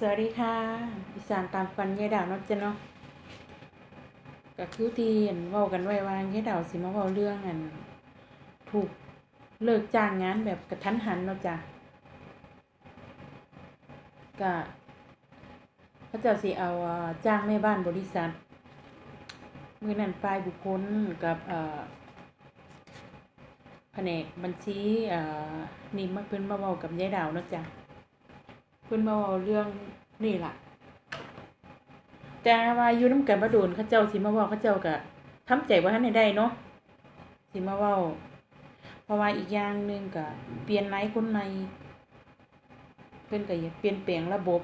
สวัสดีค่ะอีสานตามฟันยายดาวนาะจ้ะเนาะก็คือที่เห็นว้ากันไว้ว่ายายดาวสิมาเว้าเรื่องอัน ถูกเลิกจ้างงานแบบกระทันหันเนาะจ้ะก็พระเจ้าสิเอาจ้างแม่บ้านบริษัทมือนั้นฝ่ายบุคคลกับเอ่อแผนกบัญชีเอ่อนี่มาเพิ่นมาเว้ากับยายดาวเนาะจ้ะ เพิ่นมาเว้าเรื่องนี่ล่ะ แต่ว่าอยู่นำกันบ่โดนเขาเจ้าสิมาเว้าเขาเจ้าก็ทำใจบ่ทันได้ได้เนาะสิมาเว้า เพราะว่าอีกอย่างหนึ่งก็เปลี่ยนนายคนใหม่เพิ่นก็อยากเปลี่ยนแปลงระบบ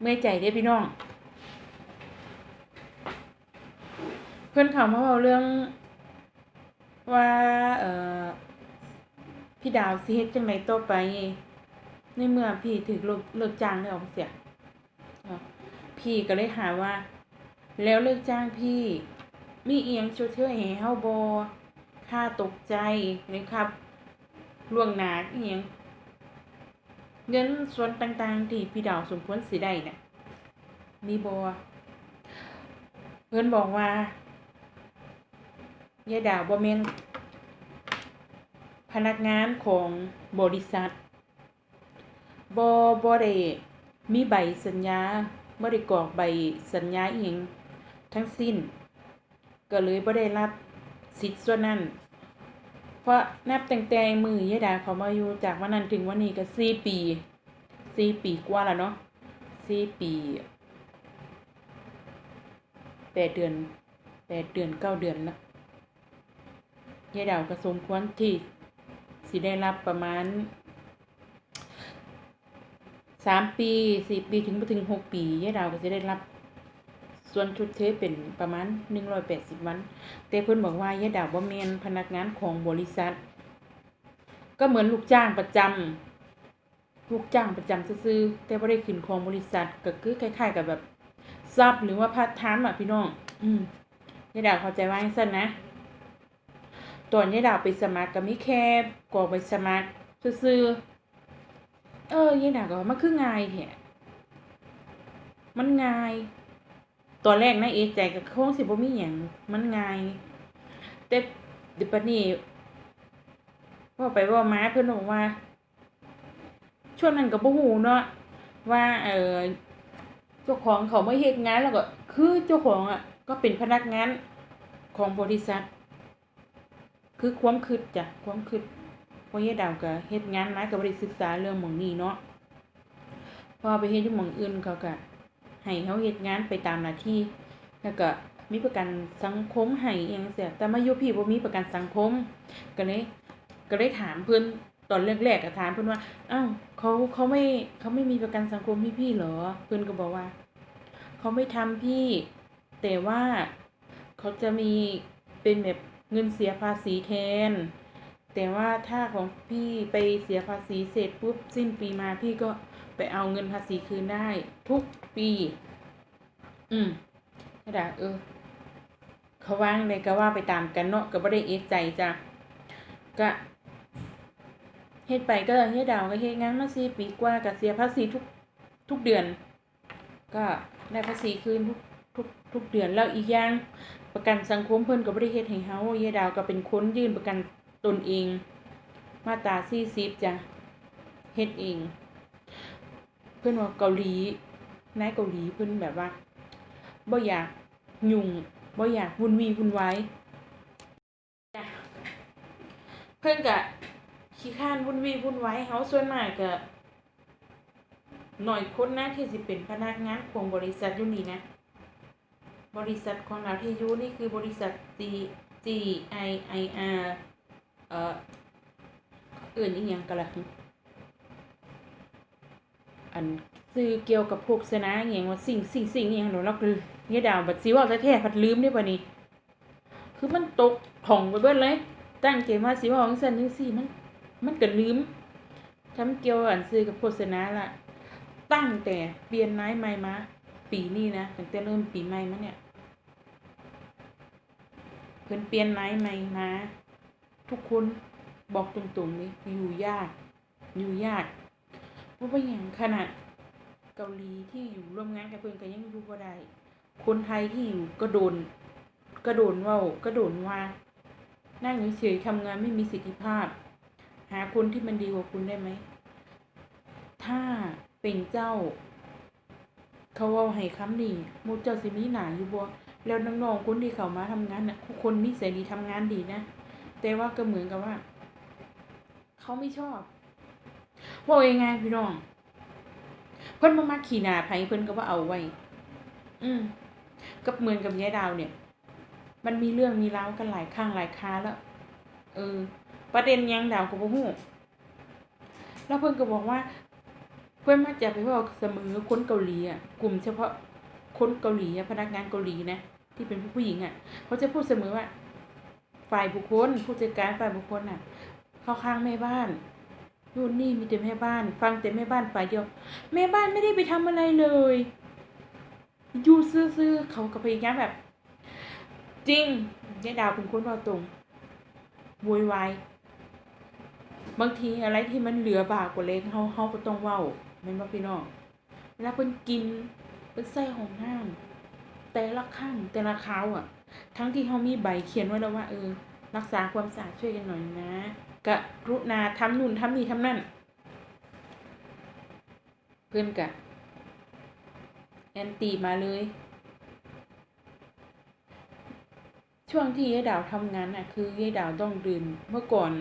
เมื่อยใจเด้พี่น้อง เพิ่อนเขามาเว้าเรื่องว่า เอ่อ พี่ดาวสิเฮ็ดจังไดต่อไป ในเมื่อพี่ถูกเลิกเลิกจ้างแล้วเสียพี่ก็เลยหาว่า แล้วเลิกจ้างพี่ มีเอียงชดเชยให้เฮาบ่ค่าตกใจหรือครับล่วงหน้าอีหยังเงินส่วนต่างๆ ที่พี่ดาวสมควรสิได้น่ะมีบ่เพิ่นบอกว่ายายดาวบ่แม่น พนักงานของบริษัทบอบได้มีใบสัญญาบ่ได้กรอกใบสัญญาเองทั้งสิ้น ก็เลยบ่ได้รับสิทธิ์ส่วนนั้น เพราะนับตั้งแต่มือยายดาเขามาอยู่จากวันนั้นถึงวันนี้ก็สี่ปีสี่ปีกว่าแล้วเนาะสี่ปีแปดเดือนแปดเดือนเก้าเดือนละยายดาวก็สมควรที่ สิได้รับประมาณสามปีสี่ปีถึงไปถึงหกปียายดาวก็จะได้รับ ส่วนชุดเทปเป็นประมาณหนึ่งร้อยแปดสิบวัน แต่เพิ่นบอกว่ายายดาวบ่แม่นพนักงานของบริษัท ก็เหมือนลูกจ้างประจำลูกจ้างประจำซื่อแต่บ่ได้ขึ้นของบริษัทก็คือคล้าย ๆ กับแบบซับหรือว่าพาร์ทไทม์อะพี่น้อง อืมยายดาวเข้าใจว่าจังซั่นนะ ตอนยายดาวไปสมัครก็มีแค่กอกใบสมัครซื่อเออยายดาวก็ว่ามันคือง่ายแท้มันง่าย ตอนแรกนะเอใจก็คงสิบ่มีหยังมันง่าย แต่ดี๋ยวปานนี้เว่าไปว่ามาเพิ่อนบอกว่า ช่วงนั้นก็บ่ฮู้เนาะว่าเออเจ้าของเขาไมาเฮ็ดงานแล้วก็ คือเจ้าของอะ ก็เป็นพนักงานของบริษัท คือความคิดจ้ะความคิดเพราะเฮ็ดดาวก็เฮ็ดงานมาก็บ่ได้ศึกษาเรื่องหมองนี้เนาะพอไปเฮ็ดอยู่หมองอื่นเขาก็ให้เฮาเฮ็ดงานไปตามหน้าที่แล้วก็มีประกันสังคมให้อีหยังจังซี้แต่มาอยู่พี่บ่มีประกันสังคม ก็เลยก็เลยถามเพิ่นตอนแรกๆก็ถามเพิ่นว่าอ้าวเขาเขาไม่เขาไม่มีประกันสังคมให้พี่เหรอ เพิ่นก็บอกว่า เขาไม่ทำพี่ แต่ว่าเขาจะมีเป็นแบบ เงินเสียภาษีแทน แต่ว่าถ้าของพี่ไปเสียภาษีเสร็จปุ๊บสิ้นปีมาพี่ก็ไปเอาเงินภาษีคืนได้ ทุกปี อืมกระดาเออ เขาว่างเลยก็ว่าไปตามกันเนาะก็บ่ได้เอะใจจ้ะก็เฮ็ดไปก็เฮ็ดดาวก็เฮ็ดงานมาสี่ปีกว่าก็เสียภาษีทุกทุกเดือน ก็ได้ภาษีคืนทุก ทุกเดือนแล้วอีกอย่างประกันสังคมเพิ่นก็บ่ได้เฮ็ดให้เฮายายดาวก็เป็นคนยื่นประกันตนเอง มาตรา40จ้ะเฮ็ดเอง เพิ่นว่าเกาหลีนายเกาหลีเพิ่นแบบว่าบ่อยากยุ่งบ่อยากวุ่นวีวุ่นวายจ้ะเพิ่นก็ขี้ข้านวุ่นวีวุ่นวายเฮาส่วนมากก็หน่อยคนนะที่สิเป็นพนักงานของบริษัทอยู่นี่นะ บริษัทของเราที่อยู่นี่คือบริษัท G G I I R เอ่อเอื่นอีกอย่างกันละอันซื้อเกี่ยวกับพวกสนะอย่างว่าสิ่งสิ่งสิ่งอย่างหนูเราคือเนี่ยดาวบัดสิเว่าแท้ๆพัดลืมได้ป่ะนี่คือมันตกถ่องไปเบิดเลย ตั้งใจว่าสิเว่าของซั่นจังซี่มัน มันก็ลืมทำเกี่ยวอันซื้อกับโฆษณาละตั้งแต่เปลี่ยนนายใหม่มา ปีนี้นะตั้งแต่เริ่มปีใหม่มาเนี่ย เพิ่นเปลี่ยนนายใหม่มาทุกคนบอกตรงๆเลยอยู่ยาก อยู่ยากเพราะว่าอย่างขนาดเกาหลีที่อยู่ร่วมงานกับเพิ่อนก็ยังอยู่บ่ได้คนไทยที่อยู่ก็โดนก็โดนเว้าก็โดนว่านั่งเฉยๆทำงานไม่มีสิทธิภาพ หาคนที่มันดีกว่าคุณได้ไหม ถ้าเป็นเจ้า เขาเอาให้คำนี้มูเจ้าสิมีหนาอยู่บ่แล้วน้องๆคนที่เขามาทำงานน่ะคนนิสัยดีทำงานดีนะ แต่ว่าก็เหมือนกับว่า เขาไม่ชอบว่ายังไงพี่น้อง เพิ่นมามาขี่หนาไผเพิ่นก็ว่าเอาไว้ อืมก็เหมือนกับยายดาวเนี่ย มันมีเรื่องมีรากันหลายครั้งหลายคราแล้ว เออ ประเด็นยังดาวก็บ่ฮู้แล้วเพิ่นก็บอกว่า เพื่อนมาจะไปว่าเสมอคนเกาหลีอะกลุ่มเฉพาะคนเกาหลีพนักงานเกาหลีนะที่เป็นผู้หญิงอะเขาจะพูดเสมอว่า ฝ่ายบุคคลผู้จัดการฝ่ายบุคคลน่ะ เข้าข้างแม่บ้านนู่นนี่มีแต่แม่บ้าน ฟังแต่แม่บ้านฝ่ายเดียว แม่บ้านไม่ได้ไปทำอะไรเลยอยู่ซื่อๆเขาก็พยายามแบบ จริงยายดาวเป็นคนเราตรงโวยวายบางทีอะไรที่มันเหลือบากกว่าเล็กเฮาเฮาก็ต้องเว้า แม่นบ่พี่น้องเวลาเพิ่นกินเพิ่นใส่ห้องน้ำแต่ละครั้งแต่ละคราวอะ ทั้งที่เฮามีใบเขียนไว้แล้วว่าเออ รักษาความสะอาดช่วยกันหน่อยนะกะรุณาทำนู่นทำนี่ทำนั่น เพื่อนกะแอนตีมาเลย ช่วงที่ยายดาวทำงานน่ะ คือยายดาวต้องเดื่มเมื่อก่อน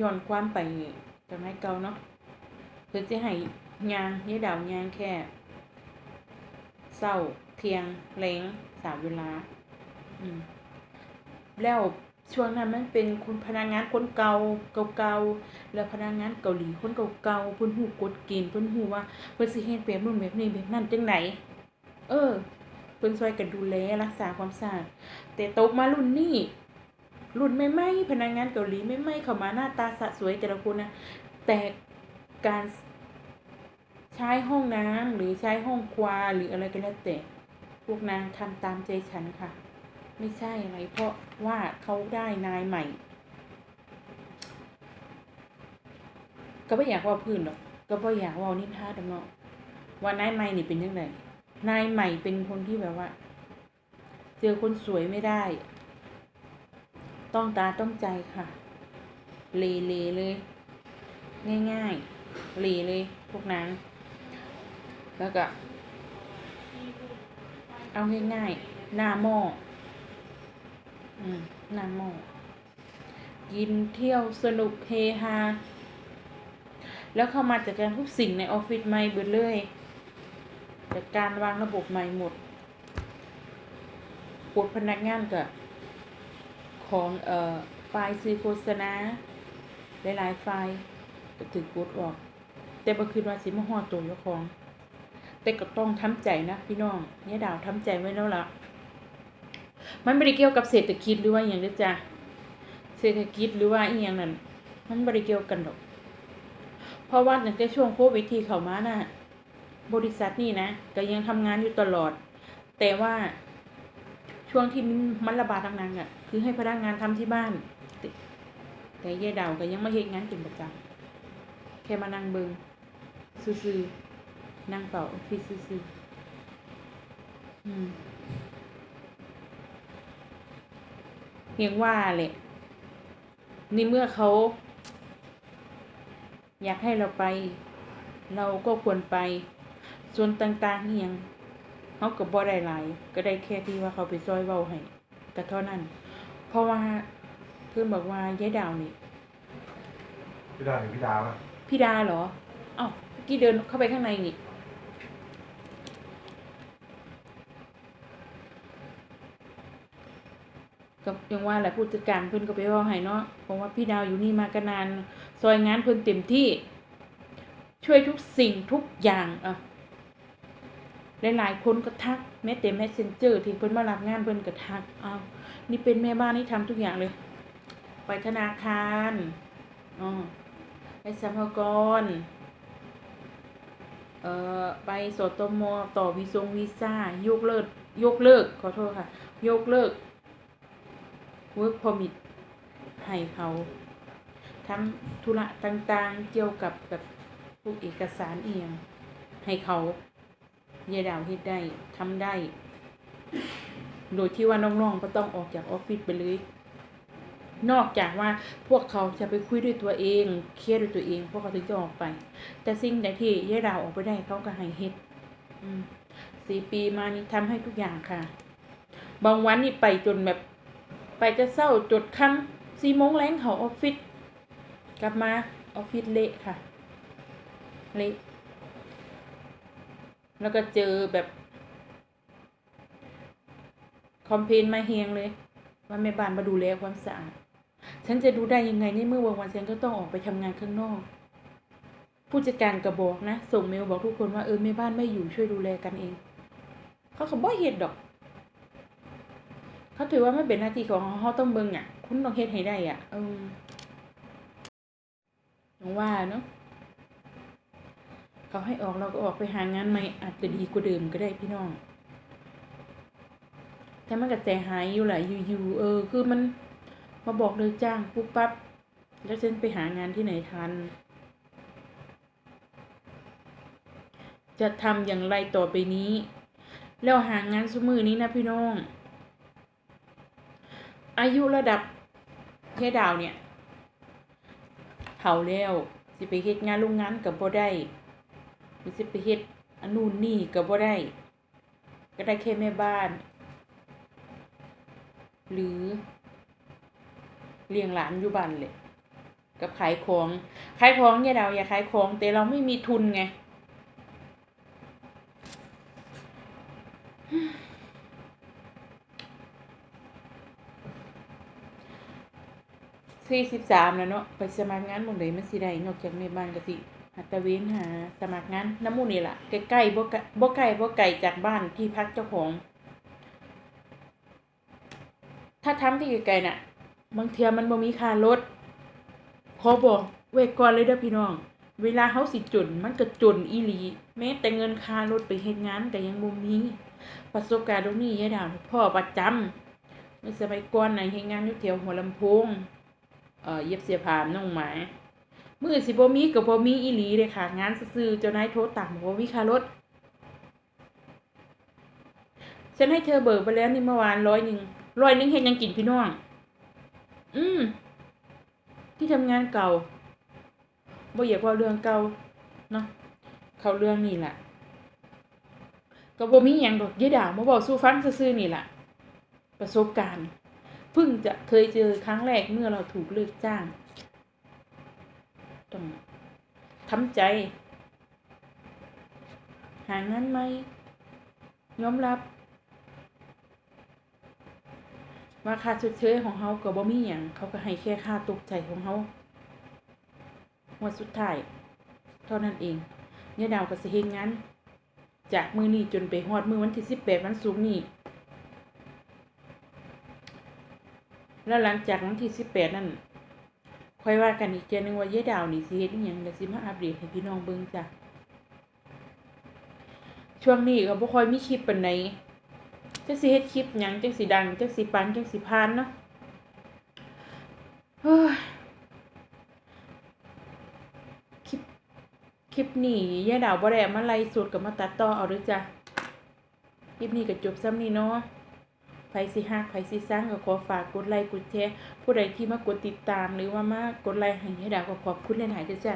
ย้อนความไปจากไม้เก่าเนาะ เพื่อจะให้งานยายดาวยางแค่เศร้าเทียงแรงสามเวลา อืม แล้วช่วงนั้นมันเป็นคุณพนักงานคนเก่าเก่าๆแล้วพนักงานเกาหลีคนเก่าๆเพิ่นฮู้กฎเกณฑ์เพิ่นฮู้ว่าเพิ่นสิเฮ็ดแบบนู้นแบบนี้แบบนั้นจังไดเออเพิ่นช่วยกันดูแลรักษาความสะอาดแต่ตกมารุ่นนี้รุ่นใหม่ๆพนักงานเกาหลีใหม่ๆเข้ามาหน้าตาสะสวยแต่ละคนนะแต่ก การใช้ห้องน้ำหรือใช้ห้องครัวหรืออะไรก็แล้วแต่พวกนางทำตามใจฉันค่ะ ไม่ใช่อะไรเพราะว่าเขาได้นายใหม่ ก็ไม่อยากว่าพื้นหรอกก็ไม่อยากว่านิทาดำเนาะว่านายใหม่นี่เป็นยังไงนายใหม่เป็นคนที่แบบว่า เจอคนสวยไม่ได้ ต้องตาต้องใจค่ะ เลเลเลย ง่าย ๆ เลเลยพวกนางแล้วก็ เอาง่ายๆ หน้าหม้ออืมหน้าหม้อกินเที่ยวสนุกเฮฮาแล้วเข้ามาจัดการทุกสิ่งในออฟฟิศใหม่เบิดเลยจัดการวางระบบใหม่หมดปลดพนักงานกับของเอ่อไฟล์ซื้อโฆษณาหลายๆไฟล์ ก็ถึงกดออก แต่บ่คือว่าสิมาฮอดตัวเจ้าของ แต่ก็ต้องทำใจนะพี่น้องเนี่ยดาวทำใจไว้แล้วล่ะมันไม่ได้เกี่ยวกับเศรษฐกิจหรือว่าอย่างเด้จ้ะเศรษฐกิจหรือว่าอีหยังนั่นมันไม่ได้เกี่ยวกันหรอก เพราะว่าตั้งแต่ช่วงโควิดที่เข้ามาน่ะ บริษัทนี่นะก็ยังทำงานอยู่ตลอด แต่ว่าช่วงที่มันระบาดหนักๆอะ คือให้พนักงานทำที่บ้าน แต่แต่ดาวก็ยังไม่เฮ็ดงานเป็นประจำแค่มานั่งเบิงซื่อๆนั่งเป่าออฟฟิศซื่อๆอืมเพียงว่าแหละนี่เมื่อเขา อยากให้เราไป เราก็ควรไป ส่วนต่างๆนี่ยังเขาก็บ่ได้หลาย ก็ได้แค่ที่ว่าเขาไปซอยเว้าให้ก็เท่านั้น เพราะว่าเพื่อนบอกว่ายายดาวนี่พี่ดาวหรือพี่ดาวอะ พี่ดาเหรอเอ้าเมื่อกี้เดินเข้าไปข้างในนี่ก็ยังว่าแหละผู้จัดการเพิ่นก็ไปว่าให้เนาะเพราะว่าพี่ดาวอยู่นี่มากันนาน ซอยงานเพิ่นเต็มที่ ช่วยทุกสิ่งทุกอย่างอะหลายๆคนก็ทักแม้แต่แมสเซนเจอร์ที่เพิ่นมารับงานเพิ่นก็ทักอ้าวนี่เป็นแม่บ้านที่ทำทุกอย่างเลย ไปธนาคารอ๋อ ไปสรรพากรเอ่อไปสตมต่อวีซงวีซ่ายกเลิกยกเลิกขอโทษค่ะ ยกเลิก work permit ให้เขาทำธุระต่างๆ เกี่ยวกับแบบพวกเอกสารเอียงให้เขายายดาวเฮ็ดได้ทำได้ โดยที่ว่าน้องๆก็ต้องออกจากออฟฟิศไปเลย นอกจากว่าพวกเขาจะไปคุยด้วยตัวเองเครียดด้วยตัวเอง พวกเขาถึงจะออกไป แต่สิ่งใดที่ยายดาวออกไปได้เขาก็ให้เฮ็ดสี่ปีมานี่ทำให้ทุกอย่างค่ะ บางวันนี่ไปจนแบบ ไปจะเศร้าจดค่ำสี่โมงแรงเขาออฟฟิศกลับมาออฟฟิศเละค่ะ เละแล้วก็เจอแบบคอมเพลนมาเฮียงเลย ว่าแม่บ้านมาดูแลความสะอาด ฉันจะดูได้ยังไงในเมื่อวันวันฉันก็ต้องออกไปทำงานข้างนอก ผู้จัดการก็บอกนะ ส่งเมลบอกทุกคนว่าเออแม่บ้านไม่อยู่ช่วยดูแลกันเอง เขาก็บ่เฮ็ดดอก เขาถือว่าไม่เป็นหน้าที่ของเขาต้องเบิงอะ คุณต้องเฮ็ดให้ได้อะเอออย่างว่าเนาะเขาให้ออกเราก็ออกไปหางานใหม่อาจจะดีกว่าเดิมก็ได้พี่น้องแต่มันก็ใจหายอยู่แหละอยู่ๆเออ คือมัน มาบอกเลยจ้างปุ๊บปั๊บแล้วฉันไปหางานที่ไหนทัน จะทำอย่างไรต่อไปนี้ แล้วหางานสมือนี้นะพี่น้อง อายุระดับเทดาวเนี่ยเฒ่าแล้วสิไปเฮ็ดงานโรงงานกับบ่ได้หรือสิไปเฮ็ดอันนู่นนี่กับบ่ได้ ก็ได้แค่แม่บ้าน หรือ เลี้ยงหลานอยู่บ้านเลยกับขายของขายของอย่าดาอย่าขายของแต่เราไม่มีทุนไงสี่สิบสามแล้วเนาะไปสมัครงานหมองใดมันสิได้นอกจากในบ้านก็สิหัตะเวนหา สมัครงานน้ำมูนี่ล่ะใกล้ๆบ่ไกลบ่ไกลบ่ไกลจากบ้านที่พักเจ้าของ ถ้าทำที่ไกลๆน่ะ บางเทียมันบ่มีค่ารถขอบอกไว้ก่อนเลยเด้อพี่น้อง เวลาเฮาสิจนมันก็จนอีหลี แม้แต่เงินค่ารถไปเฮ็ดงานก็ยังบ่มีประสบการณ์ตรงนี้ยายดาวพ่อประจำในสมัยก่อนน่ะเฮ็ดงานอยู่แถวหัวลำโพงเอ่อเย็บเสียผ้าน้องหมามือสิบ่มีกับบ่มีอีหลีเลยค่ะ งานซื่อเจ้านายโทรตามบอกว่ามีค่ารถฉันให้เธอเบิกไปแล้วนี่เมื่อวานร้อยหนึ่งร้อยหนึ่งเฮ็ดหยังกินพี่น้อง อืม ที่ทำงานเก่าบ่อยากว่าเรื่องเก่าเนาะเข้าเรื่องนี่แหละก็บ่มีหยังดอกยายดาวมาบอกสู้ฟังซื่อๆนี่แหละประสบการณ์เพิ่งจะเคยเจอครั้งแรกเมื่อเราถูกเลิกจ้างต้องทำใจ หางานไหมยอมรับ ว่าค่าชดเชยของเขาก็บ่มีหยังเขาก็ให้แค่ค่าตกใจของเขาวันสุดท้ายเท่านั้นเองเนี่ยดาวก็สิเฮ็ดงานจากมือนี้จนไปฮอดมือวันที่สิบแปดวันศุกนี้แล้วหลังจากวันที่สิบแปดนั่นค่อยว่ากันอีกเจนึงว่าเยายดาวนี่สิเฮ็ดอีหยังเดี๋ยวสิมาอัปเดตให้พี่น้องเบิ่งจ้ะช่วงนี้ก็บ่ค่อยมีคลิปปานใด จักสิเฮ็ดคลิปหยังจังสิดังจังสิปังจังสิพานเนาะเฮ้ยคลิปคลิปนี้ยาดาวบ่ได้มาไล่สดกับมาตัดต่อเอาเด้อจ้ะคลิปนี้ก็จบซ้ำนี้เนาะไผสิฮักไผสิสร้างก็ขอฝากกดไลค์กดแชร์ผู้ใดที่มากดติดตามหรือว่ามากดไลค์ให้ให้ดาวก็ขอบคุณหลายๆจ้ะจ้ะ